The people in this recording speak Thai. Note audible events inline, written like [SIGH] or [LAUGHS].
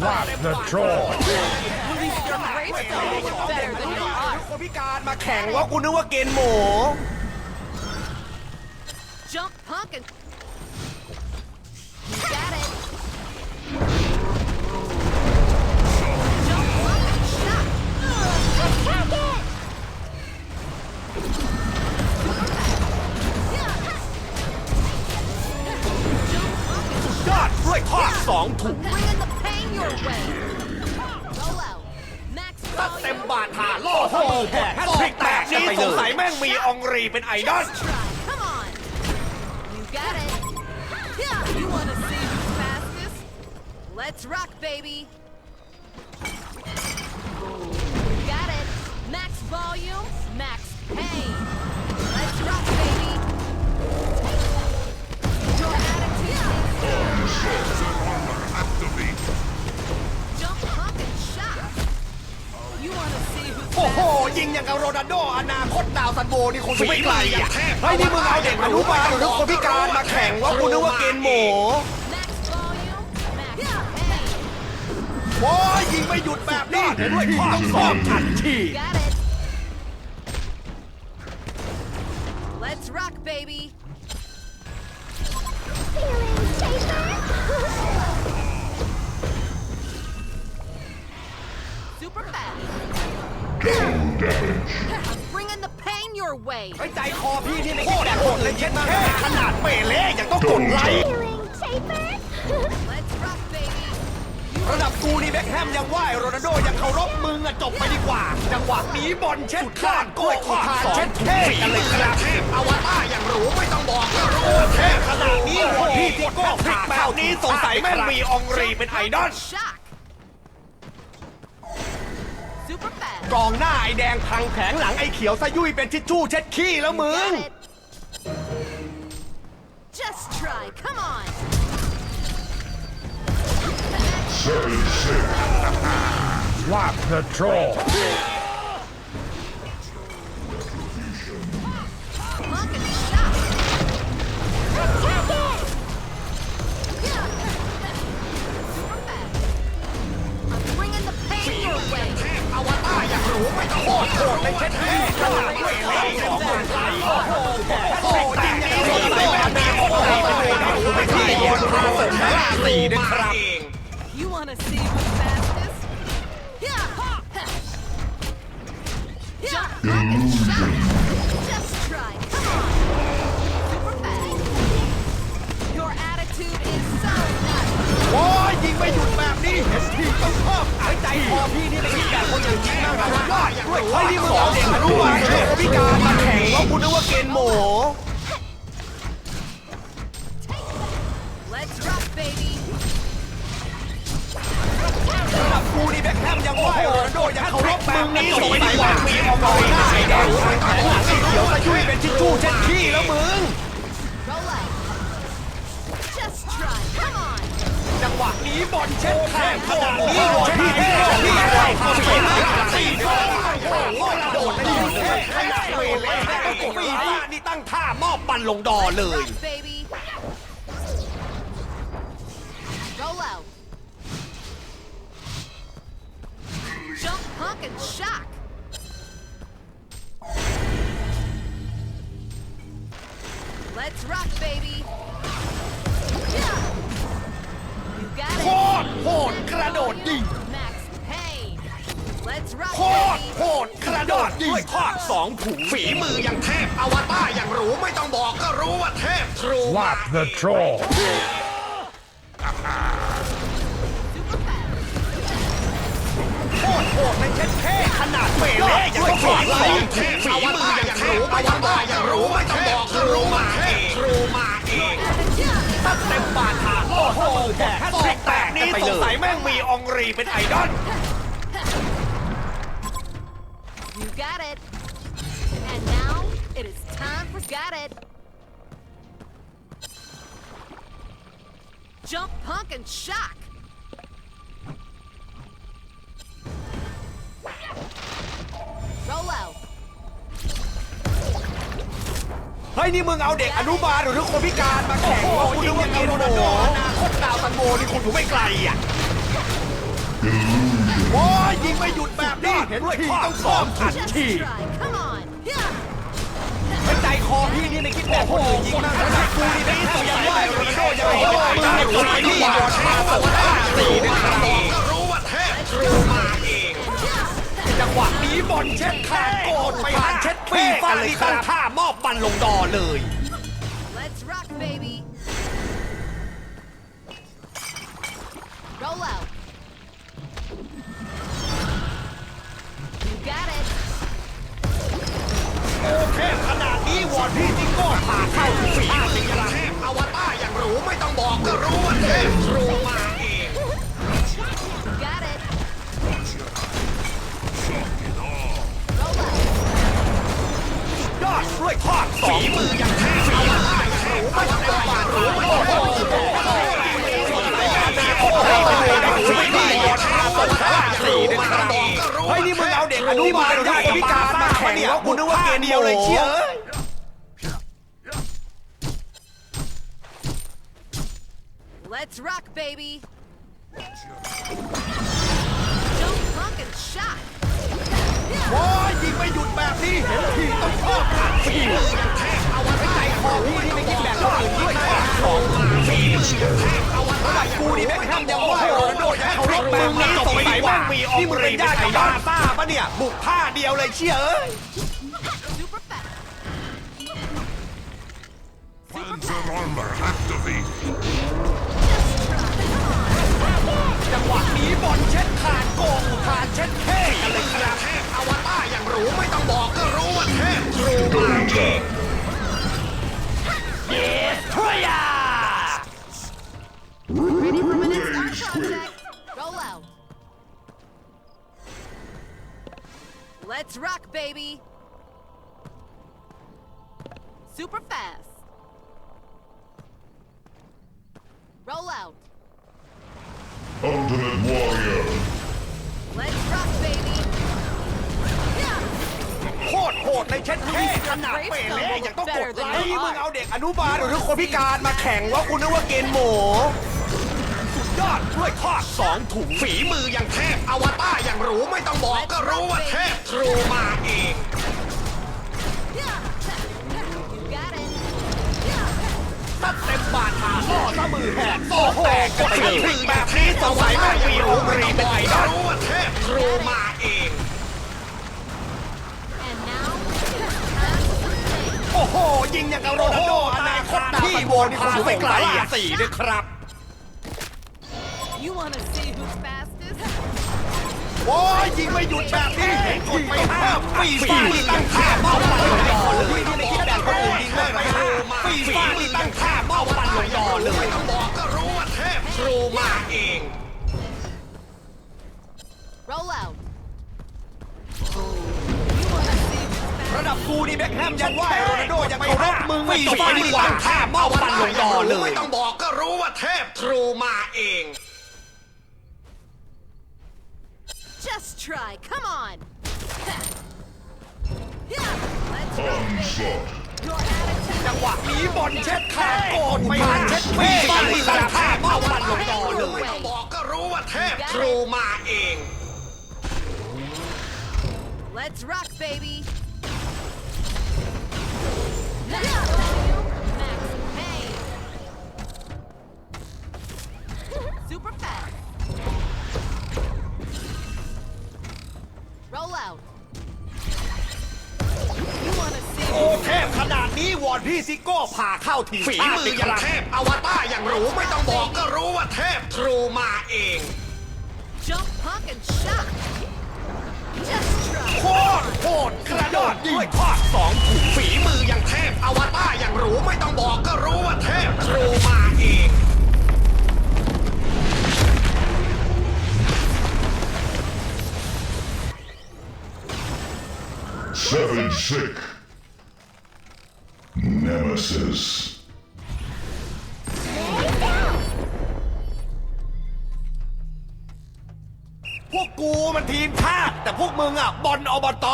Lock the drawer. Your gravestone is better than your art. คนพิการมาแข่งว่ากูนึกว่าเกณฑ์หมู Jump, punk, and อโอ้โหแฮตทริกแบบนี้สงสัยแม่งมีองรีเป็นไอดอล Let's try. Come on. You got it. Yeah. You want to see who's fastest? Let's rock, baby. You got it. Max volume, นัลโดอนาคตดาวซันโบนี่คงจะไม่ไกลอะเฮ้ยนี่มึงเอาเด็กอนุบาลหรือคนพิการมาแข่งว่ากูนึกว่าเกณฑ์หมู Max volume, max pain. โอ้ยยิงไม่หยุดแบบนี้ด้วยทอดสองทันที Got it. Let's rock, baby. Bringing the pain your way. ไอ้ใจคอพี่นี่ไม่โคตรโหดเลยเย็นแค่ขนาดเปเล่ยังต้องกดไลค์ Let's rock, baby. ระดับกูนี่แบ็คแฮมยังไหวโรนัลโดยังเคารพมึงอะจบไปดีกว่า จังหวะนี้บอลเช็ดคานกล้วยทอดสองเช็ดเท่กันเลยครับอวตารอย่างรู้ไม่ต้องบอกก็รู้เท่ขนาดนี้โหดพี่ที่โก้พลิกแบบนี้สงสัยแม่งมีองรีเป็นไอดอล Shock. กองหน้าไอแดงพังแผงหลังไอเขียวซะยุ่ยเป็นทิชชู่เช็ดขี้แล้วมึง Got it. Just try. Come on. Lock the drawer. สี่นะครับ You want to see who's fastest? Yeah. Yeah. Punk and shot. Just try. Come on. Super fast. Your attitude is so nuts. โอ้ยยิงไม่หยุดแบบนี้เห็นทีต้องชอบไอ้ใจคอพี่นี่ไม่มีแบบคนอย่างนี้นะยอดด้วยเฮ้ยนี่มึงเอาเด็กอนุบาลเด็กพิการมาแข่งว่ากูนึกว่าเกณฑ์หมู Let's rock, baby. ระดับกูนี่แบ็คแฮมยังไหวโรนัลโดยังเคารพแบบนี้สงสัยว่ามีองค์หน้าไอ้แดงแข็งหลังไอ้เขียวซะยุ่ยเป็นทิชชู่เช็ดขี้แล้วมึงจังหวะนี้บอลเช็ดแข้งขนาดนี้โดนพี่เท่พี่เท่พาไปหน้าสี่โอ้โหโดดไปดีเท่ขนาดเวเล่ฟีฟ่านี่ตั้งท่ามอบปันลงดอเลย punk, and shock. Let's rock, baby. Yeah. You got โค it. ตรโหดกระโดดยิง Max pain. Let's rock, โคตร baby. โหดกระโดดยิงด้วยทอดสองถุงฝีมือยังเทพอวตารอย่างรู้ไม่ต้องบอกก็รู้ว่าเทพทรู Lock the drawer. โคตรโหดเลยเช็ดเท่ขนาดเปเล่ยังต้องบอกเลยฝีมือยังรู้ไม่ต้องบอกอย่างรู้ไม่ต้องบอกก็รู้ว่าเทพทรูมาเอง Yeah. ตั้งเต็มบาทาโอ้โหแฮตทริกแบบนี้สงสัยแม่งมีองรีเป็นไอดอล You got it. And now it is time for got it. Jump, punk, and shock. นี่มึงเอาเด็กอนุบาลหรือคนพิการมาแข่งว่ากูนึกว่าเกณฑ์โรนัลโดอนาคตดาวซันโบนี่คงอยู่ไม่ไกลอะโอ้ยยิงไม่หยุดแบบนี้เห็นด้วยทีต้องสองขัน Just ที try. Come on. Yeah. ไม่ใจคอพี่นี่ในคิดแบบคนอื่นยิงนะแล้วกูนี่ได้ตัวยังไหวโรนัลโดยังไงมึงรู้ไหมนี่บอลชาสวัสดิ์สี่นะครับก็รู้ว่าเทพทรูมาเองจังหวะนี้บอลเช็ดขาดโกดไปหาเช็ด ฟีฟ่านี่ตั้งท่ามอบบันลงดอเลย Let's rock, baby. Roll out. You got it. โอเคขนาดนี้วอนพี่จิงโก้ผ่าเข้าฝีมือยังเทพอวตารอย่างรู้ไม่ต้องบอกก็รู้ว่าเทพทรู วยทอดสองมือยังเทพอวตารอย่างรู้ไม่ต้องบอกรู้ไม่ต้องบอกเฮ้ยนี่มึงเอาเด็กอนุบาลกับคนพิการมาแข่งแล้วกูนึกว่าเกมเดียวเลยเชียเอ้ย Let's rock, baby. Jump, punk, and shot. โอ้ยยิงไม่หยุดแบบนี้เห็นทีต้องชอบขาดฝีมือยังเทพเอาไว้ใจคอพี่นี่ไม่คิดแบบคนอื่นยิงได้สองมาฝีมือยังเทพเอาไว้ใจกูนี่แม่งทำยังไหวโรนโดยังเคารพแบบนี้จบไปบ้างนี่มึงเป็นญาติกับบาซ่าปะเนี่ย บุกท่าเดียวเลยเชียเอ้ย Panzer armor activated. จังหวะนี้บอลเช็ดขาดโกงขาดเช็ดเท่ Let's rock, baby. Super fast. Roll out. Ultimate warrior. Let's rock, baby. Yeah. โคตรโหดเลยเช็ดเท่ขนาดเป๋เล่ยังต้องกดไลค์มึงเอาเด็กอนุบาลหรือคนพิการมาแข่งว่าคุณนึกว่าเกณฑ์หมูสุด ยอดด้วยทอดสองถุงฝีมืออย่างเทพอวตารอย่างรู้ไม่ต้องบอกก็รู้ว่าเทพทรูมาเอง ตัดเต็มบาทหาล่อซะมือแหกโอ้โหกดฝีมือแบบนี้สงสัยแม่มีรู้ไม่เป็รู้ว่าเทพทรูมาเอง โอ้โห ยิงอย่างกับโรนัลโดอนาคตพี่โวนพาไปไกลสี่ด้วยครับ You want to see who's fastest? โอ้ยยิงไม่หยุดแบบนี้เห็นกดไปห้าปีฟ่านี่ตั้งท่าเมาปันลงดอเลยที่ไม่คิดแบบคนอื่นยิงเลยไปห้าปีฟ่านี่ตั้งท่าเมาปันลงดอเลยต้องบอกก็รู้ว่าเทพทรูมาเอง Roll out. You want to see who's fastest? ระดับกูนี่แบ็คแฮมยังไหวโรนัลโดยังเคารพมึงปีฟ่านี่ตั้งท่าเมาปันลงดอเลยไม่ต้องบอกก็รู้ว่าเทพทรูมาเอง Just try. Come on. [LAUGHS] Yeah. Let's go, baby. Your attitude. จังหวะนี้บอลเช็ดขาดโกดไปหาเช็ดเป้นี่ตั้งท่าเมาปันลงดอเลยต้องบอกก็รู้ว่าเทพทรูมาเอง Let's rock, baby. Max pain. Super fast. นาดนี้วอนพี่ซิโก้ผ่าเข้าทีฝีมืออย่างเทพอวตารอย่างรู้ไม่ต้องบอกก็รู้ว่าเทพทรูมาเอง jump, punk, and shot? Just try. โคตรโหดกระโดดด้วยทอดสองถุงฝีมืออย่างเทพอวตารอย่างรู้ไม่ต้องบอกก็รู้ว่าเทพทรูมาเอง Savage sick. Nemesis. พวกกูมันทีมชาติ แต่พวกมึงอะบอลอบต